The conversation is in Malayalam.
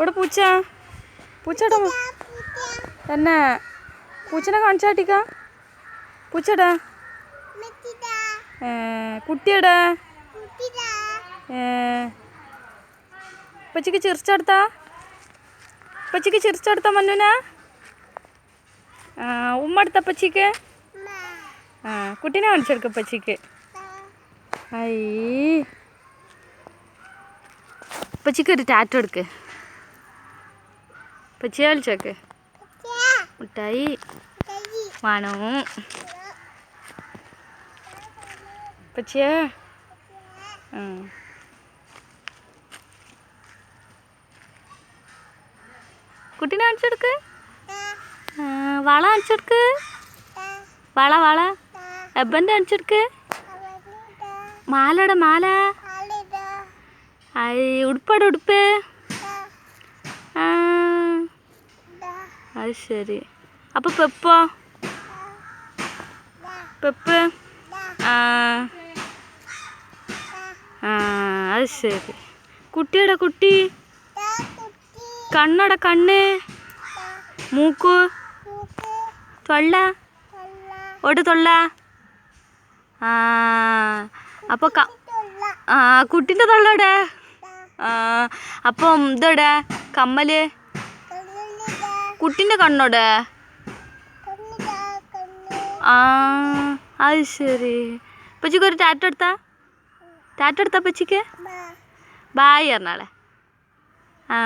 ഇവിടെ പൂച്ച? പൂച്ചയുടെ മു- തന്നെ. പൂച്ചനെ കാണിച്ചാട്ടിക്ക പൂച്ചടാ. കുട്ടിയടാ പച്ചക്ക് ചിരിച്ചെടുത്താ? പച്ചിക്ക് ചിരിച്ചെടുത്ത ആ ഉമ്മ എടുത്ത പച്ചിക്ക് ആ കുട്ടീനെ കാണിച്ചെടുക്ക പച്ചിക്ക് ഐ. പച്ചിക്ക് ഒരു ടാറ്റോ എടുക്ക്. പച്ചിയെ കളിച്ചോക്ക് മുട്ടായി. വേണോ? പച്ചിയെ ആ. കുട്ടീനെ കാണിച്ചെടുക്ക് വള കാണിച്ചെടുക്ക് വള വള. എബന്റെ കാണിച്ചെടുക്ക് മാലയുടെ മാല. ഉടുപ്പടെ ഉടുപ്പ് ആ അത് ശരി. അപ്പോൾ പെപ്പോ? പെപ്പ്? ആ. അത് ശരി. കുട്ടിയുടെ കുട്ടി. കണ്ണട കണ്ണ്. മൂക്ക്. തൊള്ള. ഒട്ട് തൊള്ള. ആ. അപ്പോൾ ആ കുട്ടീന്റെ തൊള്ളയുടെ ആ. അപ്പം ഇതോടെ കമ്മൽ. കുട്ടീന്റെ കണ്ണോടെ? ആ അത് ശരി. പച്ചിക്ക് ഒരു ടാറ്റ എടുത്താ? ടാറ്റ എടുത്താ പച്ചിക്ക് ബായ് പറഞ്ഞാളെ. ആ.